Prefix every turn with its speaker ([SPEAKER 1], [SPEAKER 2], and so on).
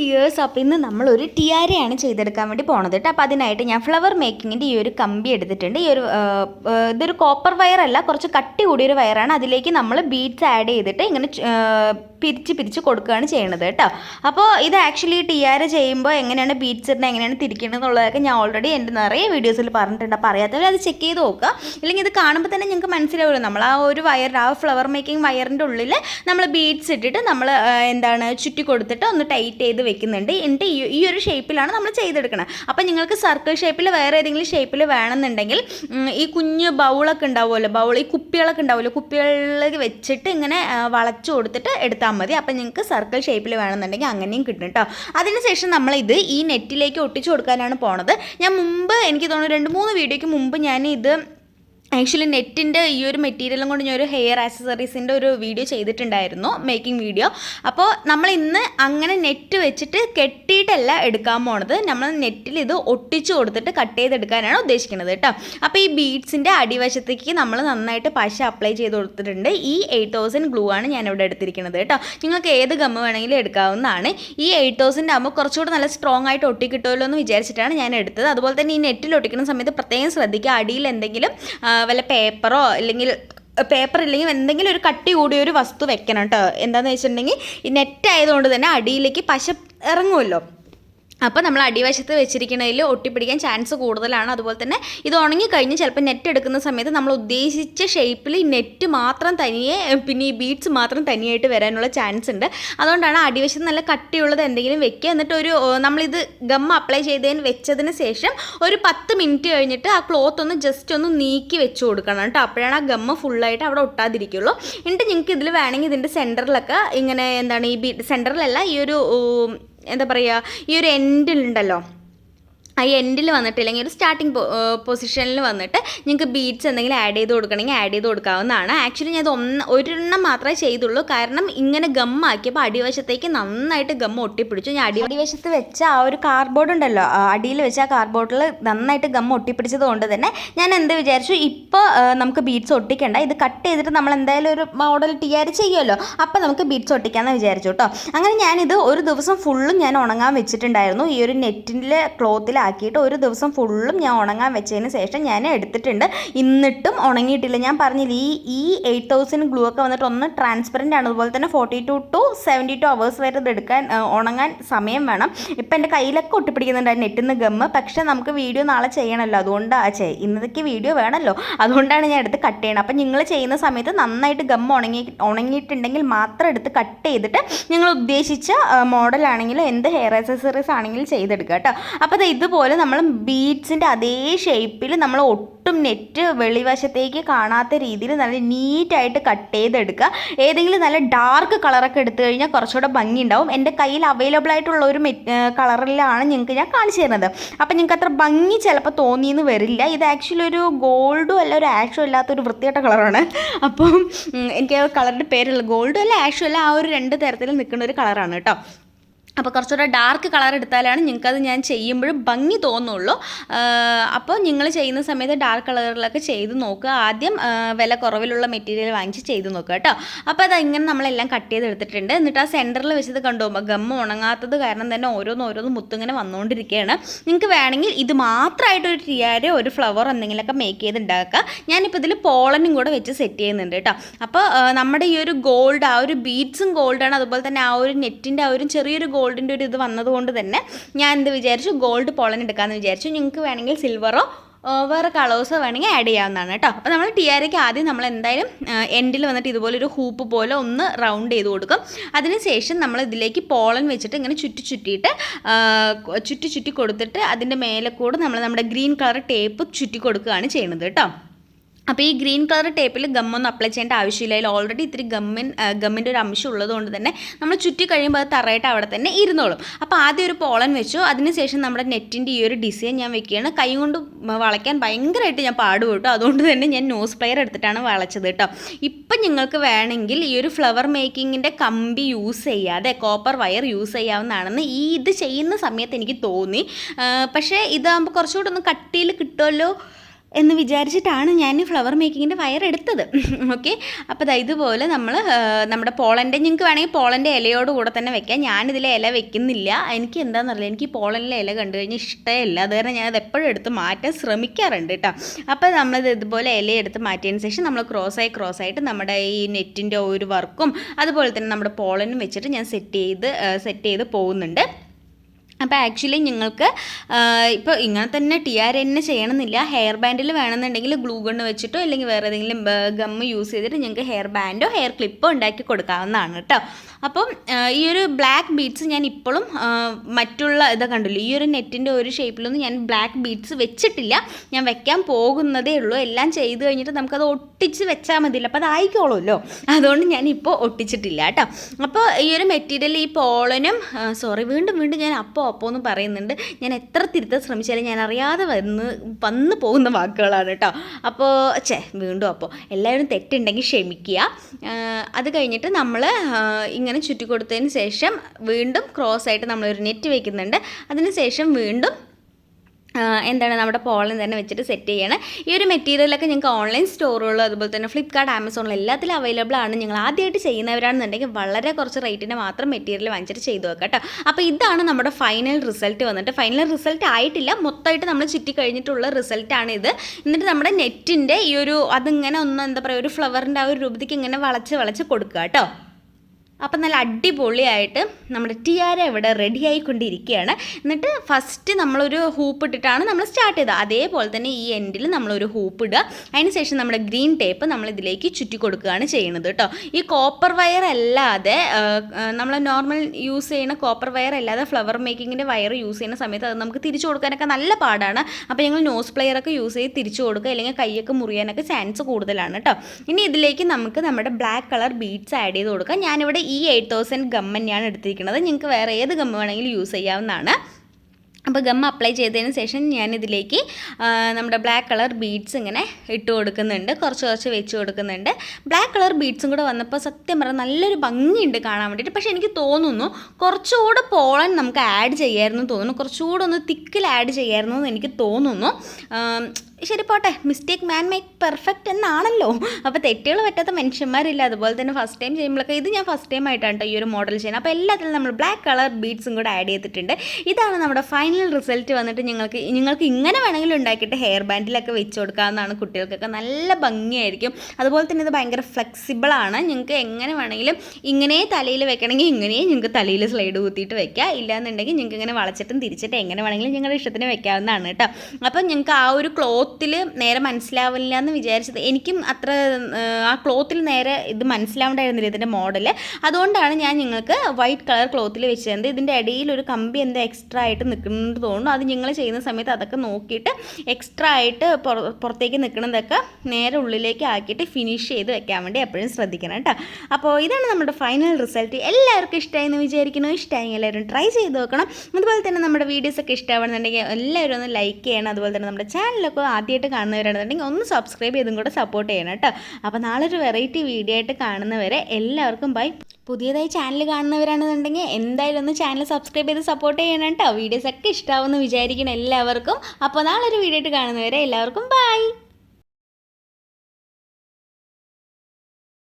[SPEAKER 1] Dears അപ്പോൾ ഇന്ന് നമ്മളൊരു ടിയാരയാണ് ചെയ്തെടുക്കാൻ വേണ്ടി പോണത് കേട്ടോ. അപ്പോൾ അതിനായിട്ട് ഞാൻ ഫ്ലവർ മേക്കിങ്ങിന്റെ ഈ ഒരു കമ്പി എടുത്തിട്ടുണ്ട്. ഈ ഒരു ഇതൊരു കോപ്പർ വയറല്ല കുറച്ച് കട്ടി കൂടിയൊരു വയറാണ് അതിലേക്ക് നമ്മൾ ബീഡ്സ് ആഡ് ചെയ്തിട്ട് ഇങ്ങനെ പിരിച്ച് പിരിച്ച് കൊടുക്കുകയാണ് ചെയ്യണത് കേട്ടോ. അപ്പോൾ ഇത് ആക്ച്വലി ടിയാര ചെയ്യുമ്പോൾ എങ്ങനെയാണ് ബീഡ്സ് ഇടുന്നത് എങ്ങനെയാണ് തിരിക്കുന്നത് എന്നുള്ളതൊക്കെ ഞാൻ ഓൾറെഡി എന്റെ നിറയെ വീഡിയോസിൽ പറഞ്ഞിട്ടുണ്ട്. അപ്പോൾ അറിയാത്തവർ അത് ചെക്ക് ചെയ്ത് നോക്കുക. ഇല്ലെങ്കിൽ ഇത് കാണുമ്പോൾ തന്നെ ഞങ്ങൾക്ക് മനസ്സിലാവുമല്ലോ. നമ്മൾ ആ ഒരു വയർ ആ ഫ്ലവർ മേക്കിംഗ് വയറിന്റെ ഉള്ളിൽ നമ്മൾ ബീഡ്സ് ഇട്ടിട്ട് നമ്മൾ എന്താണ് ചുറ്റി കൊടുത്തിട്ട് ഒന്ന് ടൈറ്റ് ചെയ്ത് വെക്കുന്നുണ്ട്. എന്നിട്ട് ഈ ഈ ഒരു ഷേപ്പിലാണ് നമ്മൾ ചെയ്തെടുക്കണം. അപ്പോൾ നിങ്ങൾക്ക് സർക്കിൾ ഷേപ്പിൽ വേറെ ഏതെങ്കിലും ഷേപ്പിൽ വേണമെന്നുണ്ടെങ്കിൽ ഈ കുഞ്ഞ് ബൗളൊക്കെ ഉണ്ടാവുമല്ലോ ബൗൾ ഈ കുപ്പികളൊക്കെ ഉണ്ടാവുമല്ലോ കുപ്പികളിൽ വെച്ചിട്ട് ഇങ്ങനെ വളച്ചു കൊടുത്തിട്ട് എടുത്താൽ മതി. അപ്പോൾ നിങ്ങൾക്ക് സർക്കിൾ ഷേപ്പിൽ വേണമെന്നുണ്ടെങ്കിൽ അങ്ങനെയും കിട്ടും കേട്ടോ അതിനുശേഷം നമ്മളിത് ഈ നെറ്റിലേക്ക് ഒട്ടിച്ചു കൊടുക്കാനാണ് പോണത്. ഞാൻ മുമ്പ് എനിക്ക് തോന്നുന്നു രണ്ട് മൂന്ന് വീഡിയോയ്ക്ക് മുമ്പ് ഞാൻ ഇത് ആക്ച്വലി നെറ്റിന്റെ ഈ ഒരു മെറ്റീരിയലും കൊണ്ട് ഞാൻ ഒരു ഹെയർ ആക്സസറീസിന്റെ ഒരു വീഡിയോ ചെയ്തിട്ടുണ്ടായിരുന്നു മേക്കിംഗ് വീഡിയോ അപ്പോൾ നമ്മൾ ഇന്ന് അങ്ങനെ നെറ്റ് വെച്ചിട്ട് കെട്ടിയിട്ടല്ല എടുക്കാൻ പോണത്. നമ്മൾ നെറ്റിൽ ഇത് ഒട്ടിച്ചു കൊടുത്തിട്ട് കട്ട് ചെയ്തെടുക്കാനാണ് ഉദ്ദേശിക്കുന്നത് കേട്ടോ. അപ്പോൾ ഈ ബീഡ്സിന്റെ അടിവശത്തേക്ക് നമ്മൾ നന്നായിട്ട് പശ അപ്ലൈ ചെയ്ത് കൊടുത്തിട്ടുണ്ട്. ഈ എയ്റ്റ് തൗസൻഡ് ഗ്ലൂ ആണ് ഞാൻ ഇവിടെ എടുത്തിരിക്കുന്നത് കേട്ടോ. നിങ്ങൾക്ക് ഏത് ഗമ്മ് വേണമെങ്കിലും എടുക്കാവുന്നതാണ്. ഈ എയ്റ്റ് തൗസൻഡ് ആകുമ്പോൾ കുറച്ചുകൂടെ നല്ല സ്ട്രോങ് ആയിട്ട് ഒട്ടിക്കിട്ടുമല്ലോ എന്ന് വിചാരിച്ചിട്ടാണ് ഞാൻ എടുത്തത്. അതുപോലെ തന്നെ ഈ നെറ്റിൽ ഒട്ടിക്കുന്ന സമയത്ത് പ്രത്യേകം ശ്രദ്ധിക്കുക. അടിയിൽ എന്തെങ്കിലും വല്ല പേപ്പറോ അല്ലെങ്കിൽ പേപ്പർ ഇല്ലെങ്കിൽ എന്തെങ്കിലും ഒരു കട്ടി കൂടിയ ഒരു വസ്തു വെക്കണം കേട്ടോ. എന്താണെന്ന് വെച്ചിട്ടുണ്ടെങ്കിൽ ഈ നെറ്റ് ആയതുകൊണ്ട് തന്നെ അടിയിലേക്ക് പശ ഇറങ്ങുമല്ലോ. അപ്പോൾ നമ്മൾ അടിവശത്ത് വെച്ചിരിക്കുന്നതിൽ ഒട്ടിപ്പിടിക്കാൻ ചാൻസ് കൂടുതലാണ്. അതുപോലെ തന്നെ ഇത് ഉണങ്ങി കഴിഞ്ഞ് ചിലപ്പോൾ നെറ്റ് എടുക്കുന്ന സമയത്ത് നമ്മൾ ഉദ്ദേശിച്ച ഷേപ്പിൽ ഈ നെറ്റ് മാത്രം തനിയെ പിന്നെ ഈ ബീഡ്സ് മാത്രം തനിയായിട്ട് വരാനുള്ള ചാൻസ് ഉണ്ട്. അതുകൊണ്ടാണ് അടിവശത്ത് നല്ല കട്ടിയുള്ളത് എന്തെങ്കിലും വെക്കുക. എന്നിട്ട് ഒരു നമ്മളിത് ഗം അപ്ലൈ ചെയ്തതിന് വെച്ചതിന് ശേഷം ഒരു പത്ത് മിനിറ്റ് കഴിഞ്ഞിട്ട് ആ ക്ലോത്ത് ഒന്ന് ജസ്റ്റ് ഒന്ന് നീക്കി വെച്ച് കൊടുക്കണം കേട്ടോ. അപ്പോഴാണ് ആ ഗമ്മ ഫുള്ളായിട്ട് അവിടെ ഒട്ടാതിരിക്കുള്ളൂ. എന്നിട്ട് നിങ്ങൾക്ക് ഇതിൽ വേണമെങ്കിൽ ഇതിന്റെ സെന്ററിലൊക്കെ ഇങ്ങനെ എന്താണ് ഈ ബീഡ് സെന്ററിലല്ല ഈ ഒരു എന്താ പറയുക ഈ ഒരു എൻഡിലുണ്ടല്ലോ ആ എൻഡിൽ വന്നിട്ട് അല്ലെങ്കിൽ ഒരു സ്റ്റാർട്ടിങ് പൊസിഷനിൽ വന്നിട്ട് നിങ്ങൾക്ക് ബീറ്റ്സ് എന്തെങ്കിലും ആഡ് ചെയ്ത് കൊടുക്കണമെങ്കിൽ ആഡ് ചെയ്ത് കൊടുക്കാവുന്നതാണ്. ആക്ച്വലി ഞാൻ ഇത് ഒന്ന് ഒരെണ്ണം മാത്രമേ ചെയ്തുള്ളൂ. കാരണം ഇങ്ങനെ ഗം ആക്കിയപ്പോൾ അടിവശത്തേക്ക് നന്നായിട്ട് ഗം ഒട്ടിപ്പിടിച്ചു. ഞാൻ അടി അടിവശത്ത് വെച്ച ആ ഒരു കാർഡ്ബോർഡ് ഉണ്ടല്ലോ അടിയിൽ വെച്ച ആ കാർഡ്ബോർഡിൽ നന്നായിട്ട് ഗം ഒട്ടിപ്പിടിച്ചത് കൊണ്ട് തന്നെ ഞാൻ എന്ത് വിചാരിച്ചു ഇപ്പോൾ നമുക്ക് ബീറ്റ്സ് ഒട്ടിക്കണ്ട. ഇത് കട്ട് ചെയ്തിട്ട് നമ്മൾ എന്തായാലും ഒരു മോഡൽ ടിയാർ ചെയ്യുമല്ലോ. അപ്പോൾ നമുക്ക് ബീറ്റ്സ് ഒട്ടിക്കാമെന്ന് വിചാരിച്ചു കേട്ടോ അങ്ങനെ ഞാനിത് ഒരു ദിവസം ഫുള്ളും ഞാൻ ഉണങ്ങാൻ വെച്ചിട്ടുണ്ടായിരുന്നു. ഈ ഒരു നെറ്റിന്റെ ക്ലോത്തിലാക്കിയിട്ട് ഒരു ദിവസം ഫുള്ളും ഞാൻ ഉണങ്ങാൻ വെച്ചതിന് ശേഷം ഞാൻ എടുത്തിട്ടുണ്ട്. എന്നിട്ടും ഉണങ്ങിയിട്ടില്ല. ഞാൻ പറഞ്ഞില്ല ഈ ഈ എയ്റ്റ് തൗസൻഡ് ഗ്ലൂ ഒക്കെ വന്നിട്ട് ഒന്ന് ട്രാൻസ്പെറന്റ് ആണ്. അതുപോലെ തന്നെ forty two to seventy two hours വരെ ഇത് എടുക്കാൻ ആ, ഉണങ്ങാൻ സമയം വേണം. ഇപ്പം എന്റെ കയ്യിലൊക്കെ ഒട്ടിപ്പിടിക്കുന്നുണ്ട് ആ നെറ്റിന്ന് ഗമ്മ് പക്ഷേ നമുക്ക് വീഡിയോ നാളെ ചെയ്യണമല്ലോ. അതുകൊണ്ടാണ് ചെയ് ഇന്നത്തേക്ക് വീഡിയോ വേണമല്ലോ. അതുകൊണ്ടാണ് ഞാൻ എടുത്ത് കട്ട് ചെയ്യണം അപ്പം നിങ്ങൾ ചെയ്യുന്ന സമയത്ത് നന്നായിട്ട് ഗം ഉണങ്ങി ഉണങ്ങിയിട്ടുണ്ടെങ്കിൽ മാത്രം എടുത്ത് കട്ട് ചെയ്തിട്ട് നിങ്ങൾ ഉദ്ദേശിച്ച മോഡലാണെങ്കിലും എന്ത് ഹെയർ ആക്സസറീസ് ആണെങ്കിലും ചെയ്തെടുക്കുക കേട്ടോ. അപ്പോൾ ദേ ഇതുപോലെ നമ്മൾ ബീഡ്സിന്റെ അതേ ഷേപ്പിൽ നമ്മൾ ഒട്ടും നെറ്റ് വെളിവശത്തേക്ക് കാണാത്ത രീതിയിൽ നല്ല നീറ്റായിട്ട് കട്ട് ചെയ്തെടുക്കുക. ഏതെങ്കിലും നല്ല ഡാർക്ക് കളറൊക്കെ എടുത്തു കഴിഞ്ഞാൽ കുറച്ചുകൂടെ ഭംഗി ഉണ്ടാവും എന്റെ കയ്യിൽ അവൈലബിൾ ആയിട്ടുള്ള ഒരു കളറിലാണ് നിങ്ങൾക്ക് ഞാൻ കാണിച്ചു തരുന്നത്. അപ്പം നിങ്ങൾക്ക് അത്ര ഭംഗി ചിലപ്പോൾ തോന്നിയെന്ന് വരില്ല. ഇത് ആക്ച്വലി ഒരു ഗോൾഡും അല്ല ഒരു ആഷും അല്ലാത്ത ഒരു വൃത്തിയായിട്ട കളറാണ് അപ്പം എനിക്ക് ആ കളറിന്റെ പേരുള്ള ഗോൾഡും അല്ല ആഷും അല്ല ആ ഒരു രണ്ട് തരത്തിൽ നിൽക്കുന്ന ഒരു കളറാണ് കേട്ടോ. അപ്പോൾ കുറച്ചുകൂടെ ഡാർക്ക് കളർ എടുത്താലാണ് നിങ്ങൾക്കത് ഞാൻ ചെയ്യുമ്പോഴും ഭംഗി തോന്നുള്ളൂ. അപ്പോൾ നിങ്ങൾ ചെയ്യുന്ന സമയത്ത് ഡാർക്ക് കളറിലൊക്കെ ചെയ്ത് നോക്കുക. ആദ്യം വില കുറവിലുള്ള മെറ്റീരിയൽ വാങ്ങിച്ച് ചെയ്ത് നോക്കുക കേട്ടോ. അപ്പോൾ അതിങ്ങനെ നമ്മളെല്ലാം കട്ട് ചെയ്തെടുത്തിട്ടുണ്ട്. എന്നിട്ട് ആ സെന്ററിൽ വെച്ചത് കണ്ടുപോകുമ്പോൾ ഗമ്മ ഉണങ്ങാത്തത് കാരണം തന്നെ ഓരോന്ന് ഓരോന്ന് മുത്തിങ്ങനെ വന്നുകൊണ്ടിരിക്കുകയാണ് നിങ്ങൾക്ക് വേണമെങ്കിൽ ഇത് മാത്രമായിട്ട് ഒരു ടിയാരോ ഒരു ഫ്ലവർ എന്തെങ്കിലുമൊക്കെ മേക്ക് ചെയ്ത് ഞാനിപ്പോൾ ഇതിൽ പോളനും കൂടെ വെച്ച് സെറ്റ് ചെയ്യുന്നുണ്ട് കേട്ടോ. അപ്പോൾ നമ്മുടെ ഈ ഒരു ഗോൾഡ് ആ ഒരു ബീഡ്സും ഗോൾഡാണ് അതുപോലെ തന്നെ ആ ഒരു നെറ്റിന്റെ ആ ഒരു ചെറിയൊരു ഗോൾഡിന്റെ ഒരു ഇത് വന്നതുകൊണ്ട് തന്നെ ഞാൻ എന്ത് വിചാരിച്ചു ഗോൾഡ് പോളൻ എടുക്കാമെന്ന് വിചാരിച്ചു. നിങ്ങൾക്ക് വേണമെങ്കിൽ സിൽവറോ വേറെ കളേഴ്സോ വേണമെങ്കിൽ ആഡ് ചെയ്യാവുന്നതാണ് കേട്ടോ. അപ്പോൾ നമ്മൾ ടിയാരയ്ക്ക് ആദ്യം നമ്മൾ എന്തായാലും എൻഡിൽ വന്നിട്ട് ഇതുപോലെ ഒരു ഹൂപ്പ് പോലെ ഒന്ന് റൗണ്ട് ചെയ്ത് കൊടുക്കും. അതിനുശേഷം നമ്മൾ ഇതിലേക്ക് പോളൻ വെച്ചിട്ട് ഇങ്ങനെ ചുറ്റി ചുറ്റിയിട്ട് ചുറ്റി ചുറ്റി കൊടുത്തിട്ട് അതിന്റെ മേലെ കൂടെ നമ്മൾ നമ്മുടെ ഗ്രീൻ കളർ ടേപ്പ് ചുറ്റി കൊടുക്കുകയാണ് ചെയ്യുന്നത് കേട്ടോ. അപ്പോൾ ഈ ഗ്രീൻ കളർ ടേപ്പിൽ ഗമ്മൊന്നും അപ്ലൈ ചെയ്യേണ്ട ആവശ്യമില്ല. അതിൽ ഓൾറെഡി ഇത്തിരി ഗമ്മിൻ ഗമ്മിന്റെ ഒരു അംശം ഉള്ളതുകൊണ്ട് തന്നെ നമ്മൾ ചുറ്റി കഴിയുമ്പോൾ അത് തറയായിട്ട് അവിടെ തന്നെ ഇരുന്നോളും. അപ്പോൾ ആദ്യം ഒരു പോളൻ വെച്ചു. അതിനുശേഷം നമ്മുടെ നെറ്റിന്റെ ഈ ഒരു ഡിസൈൻ ഞാൻ വെക്കുകയാണ്. കൈ കൊണ്ട് വളയ്ക്കാൻ ഭയങ്കരമായിട്ട് ഞാൻ പാടുപെട്ടു. അതുകൊണ്ട് തന്നെ ഞാൻ നോസ് പ്ലെയർ എടുത്തിട്ടാണ് വളച്ചത് കേട്ടോ. ഇപ്പം നിങ്ങൾക്ക് വേണമെങ്കിൽ ഈ ഒരു ഫ്ലവർ മേക്കിങ്ങിന്റെ കമ്പി യൂസ് ചെയ്യാതെ കോപ്പർ വയർ യൂസ് ചെയ്യാവുന്നതാണെന്ന് ഈ ഇത് ചെയ്യുന്ന സമയത്ത് എനിക്ക് തോന്നി. പക്ഷേ ഇതാകുമ്പോൾ കുറച്ചുകൂടെ ഒന്ന് കട്ടിയിൽ കിട്ടുമല്ലോ എന്ന് വിചാരിച്ചിട്ടാണ് ഞാൻ ഫ്ലവർ മേക്കിങ്ങിന്റെ വയർ എടുത്തത്. ഓക്കെ അപ്പോൾ ഇതുപോലെ നമ്മൾ നമ്മുടെ പോളന്റെ നിങ്ങൾക്ക് വേണമെങ്കിൽ പോളന്റെ ഇലയോട് കൂടെ തന്നെ വെക്കാം. ഞാനിതിലെ ഇല വെക്കുന്നില്ല. എനിക്ക് എന്താണെന്നറിയില്ല എനിക്ക് പോളനിലെ ഇല കണ്ടു കഴിഞ്ഞാൽ ഇഷ്ടമല്ല. അത് കാരണം ഞാനത് എപ്പോഴും എടുത്ത് മാറ്റാൻ ശ്രമിക്കാറുണ്ട് കേട്ടോ. അപ്പോൾ നമ്മളിത് ഇതുപോലെ ഇല എടുത്ത് മാറ്റിയതിന് ശേഷം നമ്മൾ ക്രോസായി ക്രോസായിട്ട് നമ്മുടെ ഈ നെറ്റിന്റെ ഒരു വർക്കും അതുപോലെ തന്നെ നമ്മുടെ പോളനും വെച്ചിട്ട് ഞാൻ സെറ്റ് ചെയ്ത് സെറ്റ് ചെയ്ത് പോകുന്നുണ്ട്. അപ്പോൾ ആക്ച്വലി നിങ്ങൾക്ക് ഇപ്പോൾ ഇങ്ങനെ തന്നെ ടി ആർ എന്നെ ചെയ്യണമെന്നില്ല. ഹെയർ ബാൻഡിൽ വേണമെന്നുണ്ടെങ്കിൽ ഗ്ലൂ ഗണ്ണ് വെച്ചിട്ടോ അല്ലെങ്കിൽ വേറെ ഏതെങ്കിലും ഗമ്മ് യൂസ് ചെയ്തിട്ട് നിങ്ങൾക്ക് ഹെയർ ബാൻഡോ ഹെയർ ക്ലിപ്പോ ഉണ്ടാക്കി കൊടുക്കാവുന്നതാണ് കേട്ടോ അപ്പം ഈ ഒരു ബ്ലാക്ക് ബീഡ്സ് ഞാൻ ഇപ്പോഴും മറ്റുള്ള ഇതൊക്കെ കണ്ടില്ല ഈ ഒരു നെറ്റിന്റെ ഒരു ഷേപ്പിലൊന്നും ഞാൻ ബ്ലാക്ക് ബീഡ്സ് വെച്ചിട്ടില്ല. ഞാൻ വെക്കാൻ പോകുന്നതേ ഉള്ളൂ. എല്ലാം ചെയ്ത് കഴിഞ്ഞിട്ട് നമുക്കത് ഒട്ടിച്ച് വെച്ചാൽ മതിയല്ലോ. അപ്പോൾ അതായിക്കോളുമല്ലോ അതുകൊണ്ട് ഞാൻ ഇപ്പോൾ ഒട്ടിച്ചിട്ടില്ല കേട്ടോ അപ്പോൾ ഈ ഒരു മെറ്റീരിയൽ ഈ പോളനും സോറി വീണ്ടും വീണ്ടും ഞാൻ അപ്പോൾ അപ്പോൾ എന്ന് പറയുന്നുണ്ട്. ഞാൻ എത്ര തിരുത്താൻ ശ്രമിച്ചാലും ഞാൻ അറിയാതെ വന്ന് വന്ന് പോകുന്ന വാക്കുകളാണ് കേട്ടോ. അപ്പോൾ ചേ വീണ്ടും അപ്പോൾ എല്ലാവരും തെറ്റുണ്ടെങ്കിൽ ക്ഷമിക്കുക. അത് കഴിഞ്ഞിട്ട് നമ്മൾ ഇങ്ങനെ ചുറ്റി കൊടുത്തതിന് ശേഷം വീണ്ടും ക്രോസ് ആയിട്ട് നമ്മളൊരു നെറ്റ് വെക്കുന്നുണ്ട്. അതിന് ശേഷം വീണ്ടും എന്താണ് നമ്മുടെ പോളൻ തന്നെ വെച്ചിട്ട് സെറ്റ് ചെയ്യണം. ഈ ഒരു മെറ്റീരിയലൊക്കെ ഞങ്ങൾക്ക് ഓൺലൈൻ സ്റ്റോറുകൾ അതുപോലെ തന്നെ ഫ്ലിപ്കാർട്ട് ആമസോണിൽ എല്ലാത്തിലും അവൈലബിൾ ആണ്. നിങ്ങൾ ആദ്യമായിട്ട് ചെയ്യുന്നവരാണെന്നുണ്ടെങ്കിൽ വളരെ കുറച്ച് റേറ്റിന് മാത്രം മെറ്റീരിയൽ വാങ്ങിച്ചിട്ട് ചെയ്തു വെക്കാം കേട്ടോ. അപ്പോൾ ഇതാണ് നമ്മുടെ ഫൈനൽ റിസൾട്ട് വന്നിട്ട്. ഫൈനൽ റിസൾട്ട് ആയിട്ടില്ല. മൊത്തമായിട്ട് നമ്മൾ ചുറ്റി കഴിഞ്ഞിട്ടുള്ള റിസൾട്ടാണ് ഇത്. എന്നിട്ട് നമ്മുടെ നെറ്റിന്റെ ഈ ഒരു അതിങ്ങനെ ഒന്ന് എന്താ പറയുക ഒരു ഫ്ലവറിന്റെ ആ ഒരു രൂപത്തിക്ക് ഇങ്ങനെ വളച്ച് വളച്ച് കൊടുക്കുക കേട്ടോ. അപ്പം നല്ല അടിപൊളിയായിട്ട് നമ്മുടെ ടിയാര ഇവിടെ റെഡി ആയിക്കൊണ്ടിരിക്കുകയാണ്. എന്നിട്ട് ഫസ്റ്റ് നമ്മളൊരു ഹൂപ്പ് ഇട്ടിട്ടാണ് നമ്മൾ സ്റ്റാർട്ട് ചെയ്തത്. അതേപോലെ തന്നെ ഈ എൻഡിൽ നമ്മളൊരു ഹൂപ്പ് ഇടുക. അതിന് ശേഷം നമ്മുടെ ഗ്രീൻ ടേപ്പ് നമ്മൾ ഇതിലേക്ക് ചുറ്റി കൊടുക്കുകയാണ് ചെയ്യുന്നത് കേട്ടോ. ഈ കോപ്പർ വയർ അല്ലാതെ നമ്മൾ നോർമൽ യൂസ് ചെയ്യുന്ന കോപ്പർ വയർ അല്ലാതെ ഫ്ലവർ മേക്കിങ്ങിന്റെ വയർ യൂസ് ചെയ്യുന്ന സമയത്ത് അത് നമുക്ക് തിരിച്ചു കൊടുക്കാനൊക്കെ നല്ല പാടാണ്. അപ്പോൾ ഞങ്ങൾ നോസ് പ്ലെയർ ഒക്കെ യൂസ് ചെയ്ത് തിരിച്ചു കൊടുക്കുക. അല്ലെങ്കിൽ കൈയൊക്കെ മുറിയാനൊക്കെ ചാൻസ് കൂടുതലാണ് കേട്ടോ. ഇനി ഇതിലേക്ക് നമുക്ക് നമ്മുടെ ബ്ലാക്ക് കളർ ബീഡ്സ് ആഡ് ചെയ്ത് കൊടുക്കാം. ഞാനിവിടെ ഈ എയ്റ്റ് തൗസൻഡ് ഗം തന്നെയാണ് എടുത്തിരിക്കുന്നത്. നിങ്ങൾക്ക് വേറെ ഏത് ഗം വേണമെങ്കിലും യൂസ് ചെയ്യാവുന്നതാണ്. അപ്പോൾ ഗം അപ്ലൈ ചെയ്തതിന് ശേഷം ഞാനിതിലേക്ക് നമ്മുടെ ബ്ലാക്ക് കളർ ബീഡ്സ് ഇങ്ങനെ ഇട്ട് കൊടുക്കുന്നുണ്ട്. കുറച്ച് കുറച്ച് വെച്ച് കൊടുക്കുന്നുണ്ട്. ബ്ലാക്ക് കളർ ബീഡ്സും കൂടെ വന്നപ്പോൾ സത്യം പറഞ്ഞാൽ നല്ലൊരു ഭംഗിയുണ്ട് കാണാൻ വേണ്ടിയിട്ട്. പക്ഷേ എനിക്ക് തോന്നുന്നു കുറച്ചുകൂടെ പോളൻ നമുക്ക് ആഡ് ചെയ്യായിരുന്നു തോന്നുന്നു. കുറച്ചുകൂടെ ഒന്ന് തിക്കിൽ ആഡ് ചെയ്യായിരുന്നു എന്ന് എനിക്ക് തോന്നുന്നു. ശരി പോട്ടെ. മിസ്റ്റേക്ക് മാൻ മേക്ക് പെർഫെക്റ്റ് എന്നാണല്ലോ. അപ്പോൾ തെറ്റുകൾ പറ്റാത്ത മനുഷ്യന്മാരില്ല. അതുപോലെ തന്നെ ഫസ്റ്റ് ടൈം ചെയ്യുമ്പോഴൊക്കെ ഇത് ഞാൻ ഫസ്റ്റ് ടൈം ആയിട്ടാണ് കേട്ടോ ഈ ഒരു മോഡൽ ചെയ്യുന്നത്. അപ്പോൾ എല്ലാത്തിലും നമ്മൾ ബ്ലാക്ക് കളർ ബീഡ്സും കൂടെ ആഡ് ചെയ്തിട്ടുണ്ട്. ഇതാണ് നമ്മുടെ ഫൈനൽ റിസൾട്ട് വന്നിട്ട് നിങ്ങൾക്ക് നിങ്ങൾക്ക് ഇങ്ങനെ വേണമെങ്കിലും ഉണ്ടാക്കിയിട്ട് ഹെയർ ബാൻഡിലൊക്കെ വെച്ച് കൊടുക്കാവുന്നതാണ് കുട്ടികൾക്കൊക്കെ. നല്ല ഭംഗിയായിരിക്കും. അതുപോലെ തന്നെ ഇത് ഭയങ്കര ഫ്ലെക്സിബിളാണ് നിങ്ങൾക്ക് എങ്ങനെ വേണമെങ്കിലും ഇങ്ങനെ തലയിൽ വെക്കണമെങ്കിൽ ഇങ്ങനെ നിങ്ങൾക്ക് തലയിൽ സ്ലൈഡ് കുത്തിയിട്ട് വെക്കുക ഇല്ലാന്നുണ്ടെങ്കിൽ നിങ്ങൾക്ക് ഇങ്ങനെ വളച്ചിട്ടും തിരിച്ചിട്ട് എങ്ങനെ വേണമെങ്കിലും നിങ്ങളുടെ ഇഷ്ടത്തിന് വെക്കാവുന്നതാണ് കേട്ടോ അപ്പം നിങ്ങൾക്ക് ആ ഒരു ക്ലോത്തിൽ നേരെ മനസ്സിലാവില്ല എന്ന് വിചാരിച്ചത്. എനിക്കും അത്ര ആ, ക്ലോത്തിൽ നേരെ ഇത് മനസ്സിലാവേണ്ടായിരുന്നില്ല ഇതിന്റെ മോഡൽ അതുകൊണ്ടാണ് ഞാൻ നിങ്ങൾക്ക് വൈറ്റ് കളർ ക്ലോത്തിൽ വെച്ചത് ഇതിന്റെ ഇടയിൽ ഒരു കമ്പി എന്താ എക്സ്ട്രാ ആയിട്ട് നിൽക്കുന്നത് തോന്നുന്നു. അത് നിങ്ങൾ ചെയ്യുന്ന സമയത്ത് അതൊക്കെ നോക്കിയിട്ട് എക്സ്ട്രാ ആയിട്ട് പുറ- പുറത്തേക്ക് നിൽക്കുന്നതൊക്കെ നേരെ ഉള്ളിലേക്ക് ആക്കിയിട്ട് ഫിനിഷ് ചെയ്ത് വെക്കാൻ വേണ്ടി എപ്പോഴും ശ്രദ്ധിക്കണം കേട്ടോ. അപ്പോൾ ഇതാണ് നമ്മുടെ ഫൈനൽ റിസൾട്ട് എല്ലാവർക്കും ഇഷ്ടമായി എന്ന് വിചാരിക്കുന്നു. ഇഷ്ടമായി എല്ലാവരും ട്രൈ ചെയ്ത് നോക്കണം. അതുപോലെ തന്നെ നമ്മുടെ വീഡിയോസൊക്കെ ഇഷ്ടമാണെന്നുണ്ടെങ്കിൽ എല്ലാവരും ഒന്ന് ലൈക്ക് ചെയ്യണം. അതുപോലെ തന്നെ നമ്മുടെ ചാനലൊക്കെ ആദ്യമായിട്ട് കാണുന്നവരാണെന്നുണ്ടെങ്കിൽ ഒന്ന് സബ്സ്ക്രൈബ് ചെയ്തും കൂടെ സപ്പോർട്ട് ചെയ്യണം കേട്ടോ. അപ്പോൾ നാളെ ഒരു വെറൈറ്റി വീഡിയോ ആയിട്ട് കാണുന്നവരെ എല്ലാവർക്കും ബൈ പുതിയതായി ചാനൽ കാണുന്നവരാണെന്നുണ്ടെങ്കിൽ എന്തായാലും ഒന്ന് ചാനൽ സബ്സ്ക്രൈബ് ചെയ്ത് സപ്പോർട്ട് ചെയ്യണം കേട്ടോ. വീഡിയോസൊക്കെ ഇഷ്ടമാവുമെന്ന് വിചാരിക്കണം എല്ലാവർക്കും. അപ്പോൾ നാളെ ഒരു വീഡിയോ ആയിട്ട് കാണുന്നവരെ എല്ലാവർക്കും ബൈ